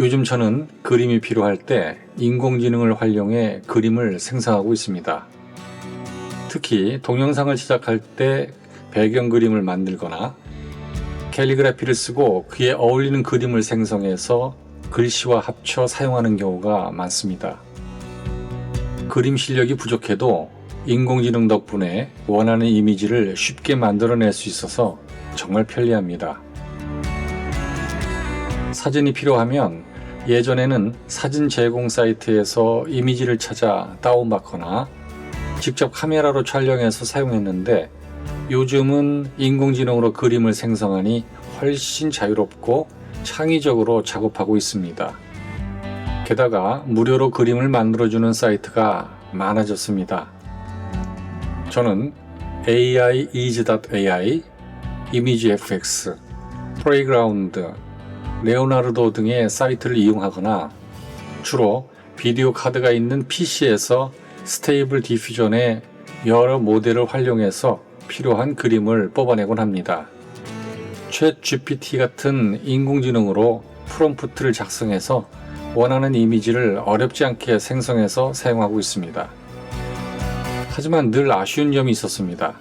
요즘 저는 그림이 필요할 때 인공지능을 활용해 그림을 생성하고 있습니다. 특히 동영상을 제작할 때 배경 그림을 만들거나 캘리그라피를 쓰고 그에 어울리는 그림을 생성해서 글씨와 합쳐 사용하는 경우가 많습니다. 그림 실력이 부족해도 인공지능 덕분에 원하는 이미지를 쉽게 만들어낼 수 있어서 정말 편리합니다. 사진이 필요하면 예전에는 사진 제공 사이트에서 이미지를 찾아 다운받거나 직접 카메라로 촬영해서 사용했는데 요즘은 인공지능으로 그림을 생성하니 훨씬 자유롭고 창의적으로 작업하고 있습니다. 게다가 무료로 그림을 만들어주는 사이트가 많아졌습니다. 저는 AIEase.ai, ImageFX, 레 오나르도 등의 사이트를 이용하거나 주로 비디오 카드가 있는 PC에서 스테이블 디퓨전의 여러 모델을 활용해서 필요한 그림을 뽑아내곤 합니다. 챗 GPT 같은 인공지능으로 프롬프트를 작성해서 원하는 이미지를 어렵지 않게 생성해서 사용하고 있습니다. 하지만 늘 아쉬운 점이 있었습니다.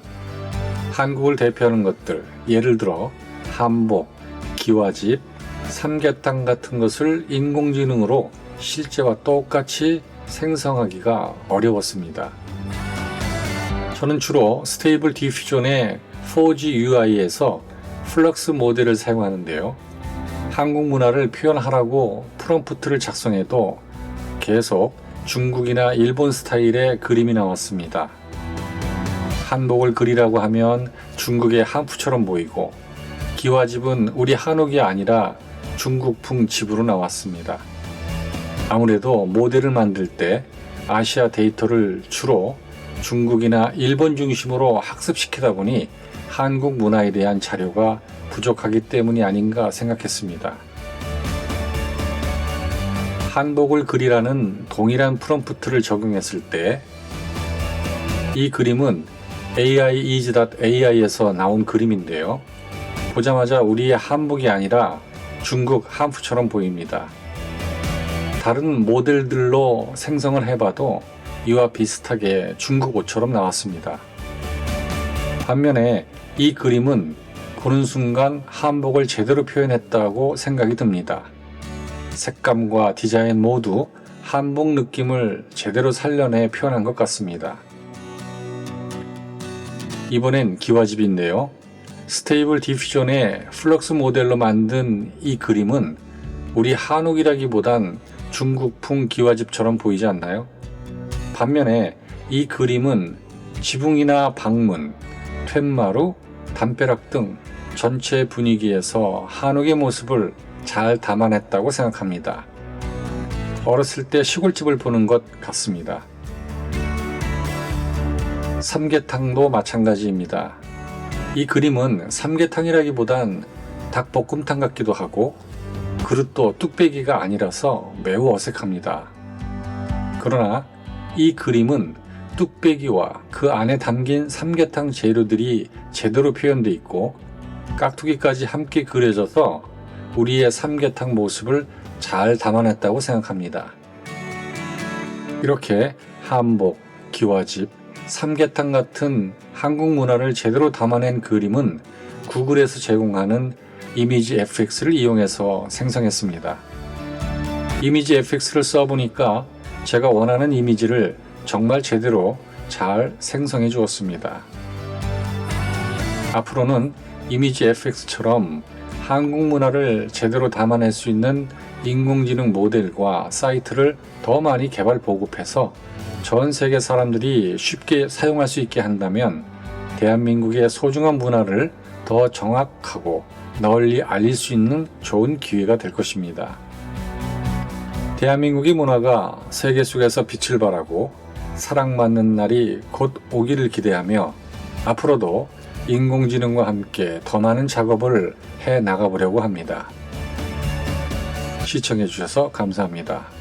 한국을 대표하는 것들, 예를 들어 한복, 기와집, 삼계탕 같은 것을 인공지능으로 실제와 똑같이 생성하기가 어려웠습니다. 저는 주로 스테이블 디퓨전의 4G UI에서 플럭스 모델을 사용하는데요. 한국 문화를 표현하라고 프롬프트를 작성해도 계속 중국이나 일본 스타일의 그림이 나왔습니다. 한복을 그리라고 하면 중국의 한푸처럼 보이고 기와집은 우리 한옥이 아니라 중국풍 집으로 나왔습니다. 아무래도 모델을 만들 때 아시아 데이터를 주로 중국이나 일본 중심으로 학습시키다 보니 한국 문화에 대한 자료가 부족하기 때문이 아닌가 생각했습니다. 한복을 그리라는 동일한 프롬프트를 적용했을 때 이 그림은 AIEase.ai에서 나온 그림인데요. 보자마자 우리의 한복이 아니라 중국 한푸처럼 보입니다. 다른 모델들로 생성을 해봐도 이와 비슷하게 중국 옷처럼 나왔습니다. 반면에 이 그림은 보는 순간 한복을 제대로 표현했다고 생각이 듭니다. 색감과 디자인 모두 한복 느낌을 제대로 살려내 표현한 것 같습니다. 이번엔 기와집인데요. 스테이블 디퓨전의 플럭스 모델로 만든 이 그림은 우리 한옥이라기보단 중국풍 기와집처럼 보이지 않나요? 반면에 이 그림은 지붕이나 방문, 툇마루, 담벼락 등 전체 분위기에서 한옥의 모습을 잘 담아냈다고 생각합니다. 어렸을 때 시골집을 보는 것 같습니다. 삼계탕도 마찬가지입니다. 이 그림은 삼계탕이라기보단 닭볶음탕 같기도 하고 그릇도 뚝배기가 아니라서 매우 어색합니다. 그러나 이 그림은 뚝배기와 그 안에 담긴 삼계탕 재료들이 제대로 표현되어 있고 깍두기까지 함께 그려져서 우리의 삼계탕 모습을 잘 담아냈다고 생각합니다. 이렇게 한복, 기와집, 삼계탕 같은 한국 문화를 제대로 담아낸 그림은 구글에서 제공하는 이미지 FX를 이용해서 생성했습니다. 이미지 FX를 써보니까 제가 원하는 이미지를 정말 제대로 잘 생성해 주었습니다. 앞으로는 이미지 FX처럼 한국 문화를 제대로 담아낼 수 있는 인공지능 모델과 사이트를 더 많이 개발 보급해서 전 세계 사람들이 쉽게 사용할 수 있게 한다면 대한민국의 소중한 문화를 더 정확하고 널리 알릴 수 있는 좋은 기회가 될 것입니다. 대한민국의 문화가 세계 속에서 빛을 발하고 사랑받는 날이 곧 오기를 기대하며 앞으로도 인공지능과 함께 더 많은 작업을 해 나가보려고 합니다. 시청해 주셔서 감사합니다.